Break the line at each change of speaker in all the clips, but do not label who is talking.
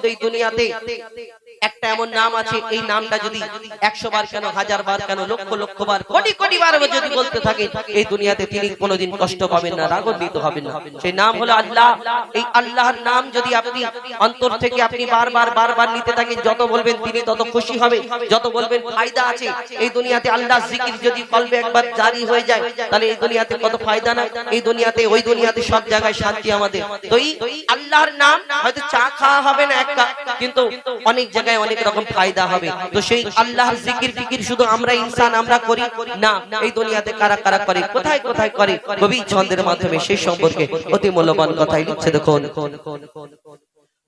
কিন্তু এই দুনিয়াতে একটা এমন নাম আছে, এই নামটা যদি একশো বার কেন, হাজার বার কেন, লক্ষ লক্ষ বার, কোটি কোটি বার যদি বলতে থাকে, এই দুনিয়াতে তিনি কোনোদিন কষ্ট পাবেন না, রাগান্বিত হবেন না। সেই নাম হলো আল্লাহ। এই আল্লাহর নাম যদি আপনি অন্তর থেকে আপনি বারবার বারবার নিতে থাকেন, যত বলবেন তিনি তত খুশি হবে, যত বলবেন ফায়দা আছে। এই দুনিয়াতে আল্লাহ জিকির যদি কলবে একবার জারি হয়ে যায়, তাহলে এই দুনিয়াতে কত ফায়দা না? এই দুনিয়াতে, ওই দুনিয়াতে সব জায়গায় শান্তি আমাদের। তো এই আল্লাহর নাম হয়তো চা খাওয়া হবে না একটা কিন্তু অনেক জায়গায় অনেক রকম ফায়দা হবে। তো সেই আল্লাহর জিকির ফিকির শুধু আমরা ইনসান আমরা করি? না, এই দুনিয়াতে কারা কারা করে? কোথায় কোথায় করে? কবি ছন্দের মাধ্যমে সেই সম্পর্কে অতি মূল্যবান কথাই লিখছে দেখুন।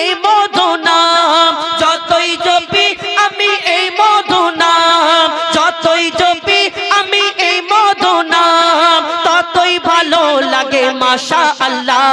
এই মধু নাম যতই জপি আমি এই মধু যতই জপি আমি এই মধু নাম ততই ভালো লাগে আল্লাহ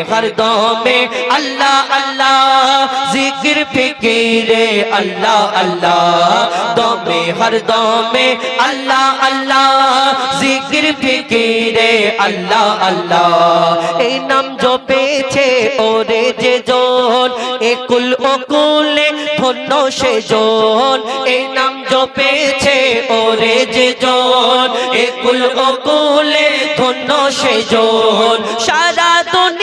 দমে হর দমে, আল্লাহ আল্লাহ, জিকির, ফিকিরে, আল্লাহ আল্লাহ, দমে হর দমে, আল্লাহ আল্লাহ, জিকির, ফিকিরে, আল্লাহ আল্লাহ। এই নাম জপেছে ওরে যে জন একুল অকুলে ধন্য সে জন। এই নাম জপেছে ওরে যে জন একুল অকুলে ধন্য সে জন। সারা দুনিয়ার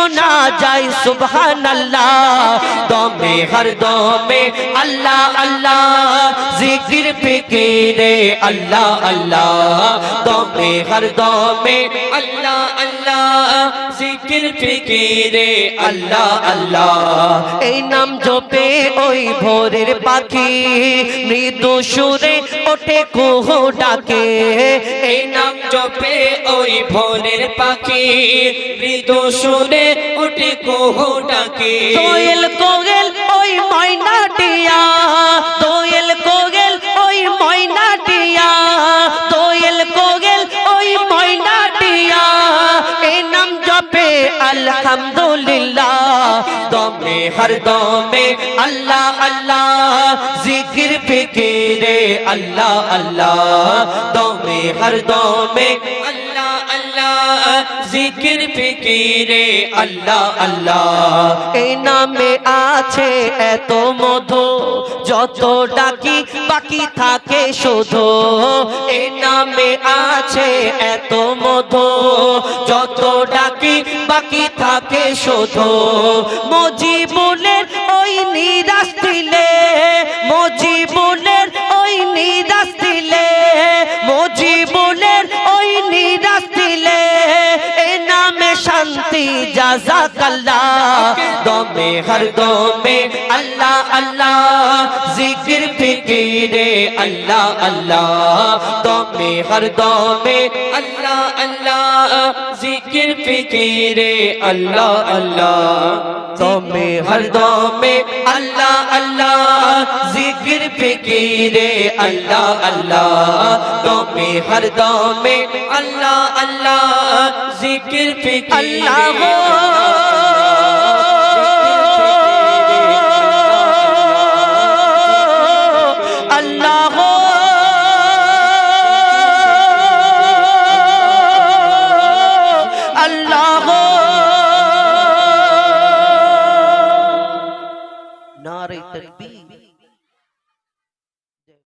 শোনা যায় সুবহানাল্লাহ। দমে হর দমে আল্লাহ আল্লাহ জিকির ফিকিরে আল্লাহ আল্লাহ দমে হর দমে আল্লাহ আল্লাহ জিকির ফিকিরে আল্লাহ আল্লাহ এই নাম জপে ওই ভোরের পাখি মৃদু সুরে ওঠে কুহু ডাকে এই নাম জপে ওই ভোরের পাখি মৃদু সুরে ওঠে কুহু ডাকে কোয়েল ওই ময়নাটিয়া দোয়েল কোয়েল ওই ময়নাটিয়া দোয়েল কোয়েল ওই ময়নাটিয়া এই নাম জপে আলহামদুলিল্লাহ। দমে হর দমে আল্লাহ আল্লাহ, জিকির ফিকিরে আল্লাহ আল্লাহ। দমে হর দমে জিকির, ফিকিরে আল্লাহ আল্লাহ। এই নামে আছে এত মধু, যত ডাকি বাকি থাকে শুধু। এই নামে আছে এত মধু, যত ডাকি বাকি থাকে শুধু। মজিবুলের ওই নিরাশ দিলে, মজিবুলের শান্তি জাজাকাল্লাহ দমে হর দমে আল্লাহ আল্লাহ জিকির ফিকিরে আল্লাহ আল্লাহ দমে হর দমে আল্লাহ আল্লাহ জিকির ফিকিরে আল্লাহ আল্লাহ দমে হর দমে আল্লাহ আল্লাহ फिकीरे अल्लाह अल्लाह तो में हर दम में अल्लाह अल्लाह जिक्र फिकीरे अल्लाह নারে তকবীর